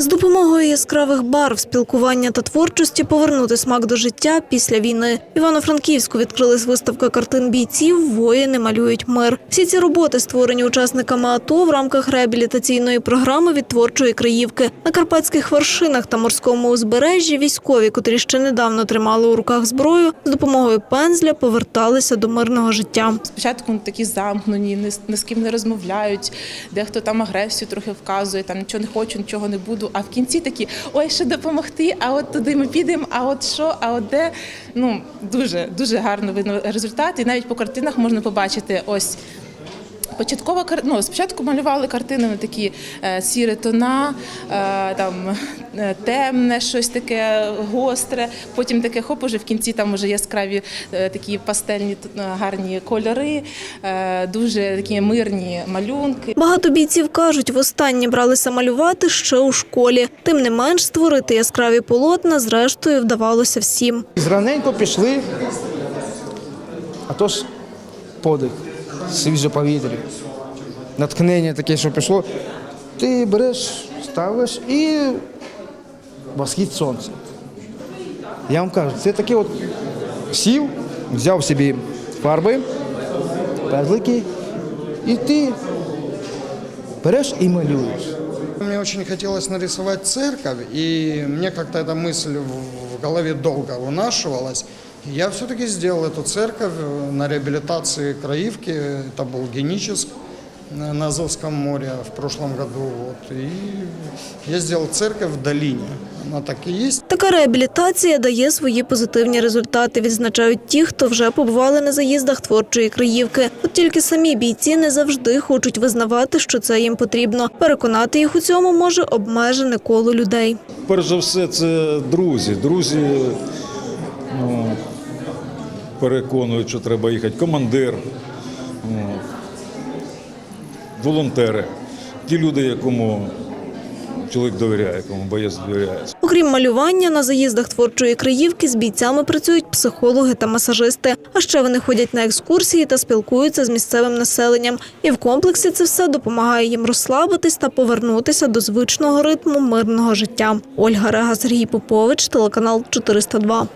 З допомогою яскравих барв, спілкування та творчості повернути смак до життя після війни. Івано-Франківську відкрилась виставка картин бійців Воїни малюють мир. Всі ці роботи створені учасниками АТО в рамках реабілітаційної програми від творчої краївки. На карпатських вершинах та морському узбережжі військові, котрі ще недавно тримали у руках зброю, з допомогою пензля поверталися до мирного життя. Спочатку такі замкнені, ні з ким не розмовляють, дехто там агресію трохи вказує, там нічого не хочу, нічого не буду. А в кінці такі ой, що допомогти, а от туди ми підемо, а от що, а от де. Ну дуже дуже гарно видно результат. І навіть по картинах можна побачити ось. Початкова ну, спочатку малювали картини на такі е, сірі тона, е, там е, темне, щось таке гостре. Потім таке хоп, уже в кінці там вже яскраві такі пастельні гарні кольори, дуже такі мирні малюнки. Багато бійців кажуть, востаннє бралися малювати ще у школі. Тим не менш, створити яскраві полотна зрештою вдавалося всім. Зраненько пішли, а то ж подих, свіже повітря, натхнення таке, що пішло. Ти береш, ставиш і восхід сонця. Я вам кажу, це таке от сів, взяв собі фарби, пезлики, і ти береш і малюєш. Мне очень хотелось нарисовать церковь, и мне как-то эта мысль в в голове долго вынашивалась. Я все-таки сделал эту церковь э, на реабилитации Краивки, это был Геническ э, на Азовском море в прошлом году. Вот. И я сделал церковь в долине, она так и есть. Така реабілітація дає свої позитивні результати, відзначають ті, хто вже побували на заїздах творчої краївки. От тільки самі бійці не завжди хочуть визнавати, що це їм потрібно. Переконати їх у цьому може обмежене коло людей. Перш за все, це друзі. Друзі ну, переконують, що треба їхати. Командир, волонтери, ті люди, якому чоловік довіряє, якому боєць довіряє. Окрім малювання, на заїздах творчої краївки з бійцями працюють психологи та масажисти. А ще вони ходять на екскурсії та спілкуються з місцевим населенням. І в комплексі це все допомагає їм розслабитись та повернутися до звичного ритму мирного життя. Ольга Рега, Сергій Попович, телеканал 402.